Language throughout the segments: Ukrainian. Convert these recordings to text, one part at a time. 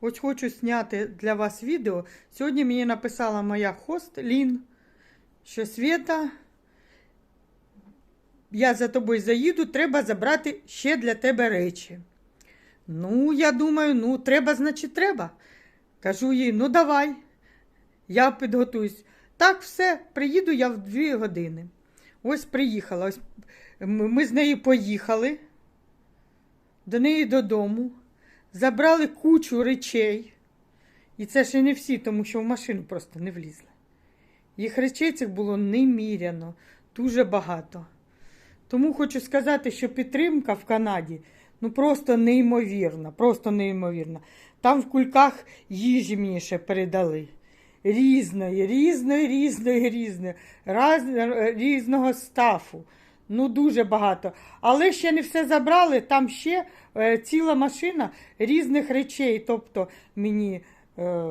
Ось хочу зняти для вас відео. Сьогодні мені написала моя хост Лін, що Свята, я за тобою заїду, треба забрати ще для тебе речі. Ну, я думаю, ну, треба, значить, треба. Кажу їй, ну давай, я підготуюсь. Так, все, приїду я в дві години. Ось приїхала. Ось ми з нею поїхали до неї додому, забрали кучу речей. І це ще не всі, тому що в машину просто не влізли. Їх речей цих було неміряно, дуже багато. Тому хочу сказати, що підтримка в Канаді ну просто неймовірна, просто неймовірна. Там в кульках їжі мені ще передали. Різної, різної, різної, різної, раз, різного стафу. Ну, дуже багато. Але ще не все забрали. Там ще е, ціла машина різних речей. Тобто мені е,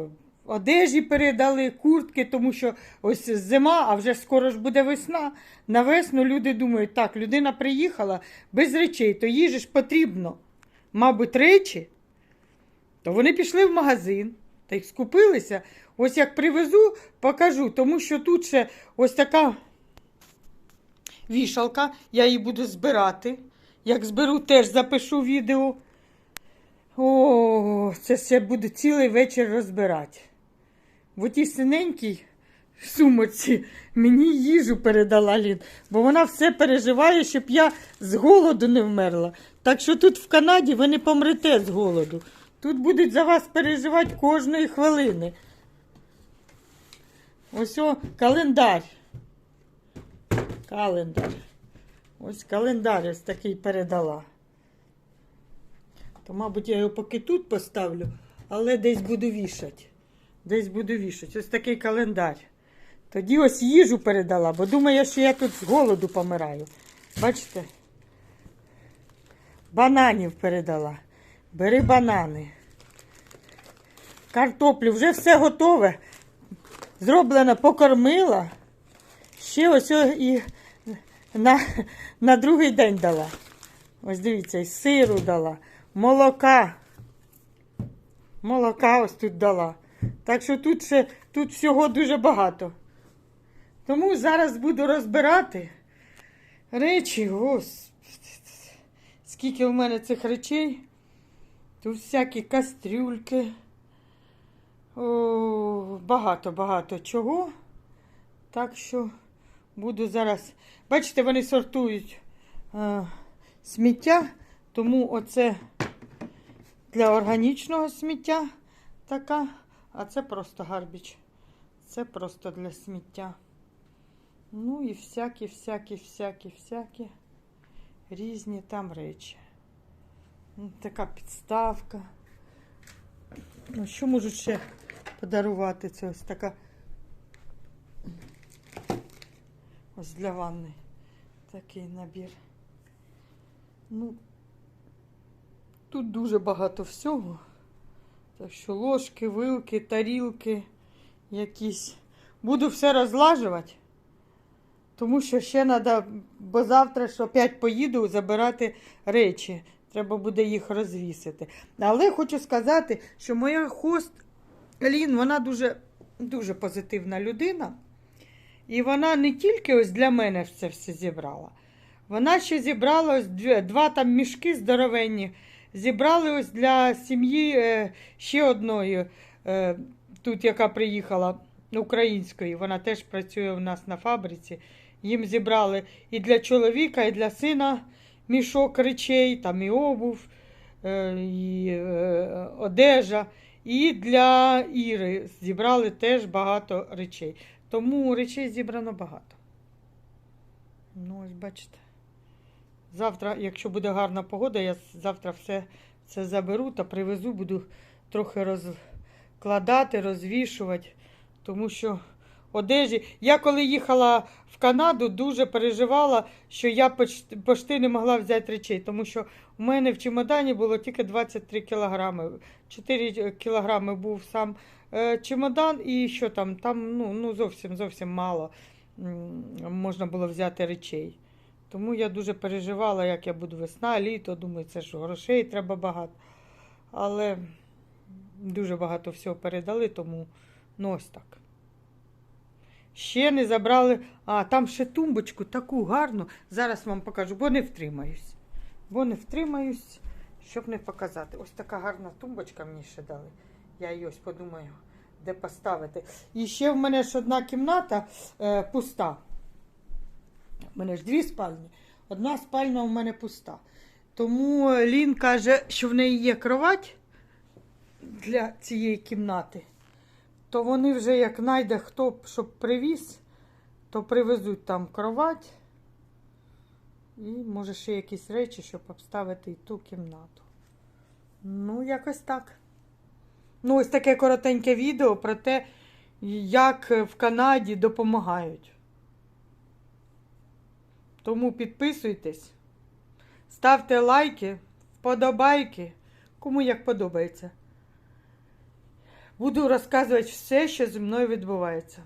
одежі передали, куртки, тому що ось зима, а вже скоро ж буде весна. На весну люди думають, так, людина приїхала без речей, то їй ж потрібно, мабуть, речі. То вони пішли в магазин та їх скупилися. Ось як привезу, покажу, тому що тут ще ось така вішалка, я її буду збирати. Як зберу, теж запишу відео. О, це ще буду цілий вечір розбирати. В тій синенькій сумочці мені їжу передала Лін, бо вона все переживає, щоб я з голоду не вмерла. Так що тут в Канаді ви не помрете з голоду. Тут будуть за вас переживати кожної хвилини. Ось о, календар. Календар. Ось календар ось такий передала. То, мабуть, я його поки тут поставлю, але десь буду вішати. Десь буду вішати. Ось такий календар. Тоді ось їжу передала, бо думає, що я тут з голоду помираю. Бачите? Бананів передала. Бери банани. Картоплю, вже все готове. Зроблено, покормила. Ще ось і на, на другий день дала. Ось дивіться, і сиру дала, молока. Молока ось тут дала. Так що тут ще тут всього дуже багато. Тому зараз буду розбирати речі. Господи, скільки в мене цих речей. Тут всякі кастрюльки. О, багато, багато чого. Так що буду зараз. Бачите, вони сортують е, сміття, тому оце для органічного сміття така, а це просто гарбіч. Це просто для сміття. Ну і всякі, всякі, всякі, всякі різні там речі. Ну, Така підставка. Ну, що можуть ще подарувати? Це ось така. Ось для ванни такий набір. Ну, тут дуже багато всього. Так що ложки, вилки, тарілки якісь. Буду все розлажувати, тому що ще треба, бо завтра ж опять поїду забирати речі. Треба буде їх розвісити. Але хочу сказати, що моя хост Лін, вона дуже, дуже позитивна людина. І вона не тільки ось для мене це все зібрала. Вона ще зібрала ось два там мішки здоровенні. Зібрали ось для сім'ї е, ще одної, е, тут, яка приїхала української. Вона теж працює у нас на фабриці. Їм зібрали і для чоловіка, і для сина мішок речей, там і обув, е, і одежа. І для Іри зібрали теж багато речей. Тому речей зібрано багато. Ну, ось бачите. Завтра, якщо буде гарна погода, я завтра все це заберу та привезу, буду трохи розкладати, розвішувати. Тому що одежі. Я коли їхала в Канаду, дуже переживала, що я почти, не могла взяти речей, тому що у мене в чемодані було тільки 23 кілограми. 4 кілограми був сам е, чемодан, і що там? Там ну, ну зовсім зовсім мало можна було взяти речей. Тому я дуже переживала, як я буду весна, літо. Думаю, це ж грошей треба багато. Але Дуже багато всього передали, тому ну ось так. Ще не забрали. А, там ще тумбочку таку гарну. Зараз вам покажу, бо не втримаюсь. Бо не втримаюсь, щоб не показати. Ось така гарна тумбочка мені ще дали. Я її ось подумаю, де поставити. І ще в мене ж одна кімната е, пуста. У мене ж дві спальні. Одна спальня у мене пуста. Тому Лін каже, що в неї є кровать для цієї кімнати. То вони вже як знайде хто, щоб привіз, то привезуть там кровать. І може ще якісь речі, щоб обставити і ту кімнату. Ну, якось так. Ну, ось таке коротеньке відео про те, як в Канаді допомагають. Тому підписуйтесь, ставте лайки, вподобайки, кому як подобається. Буду розказувати все, що зі мною відбувається.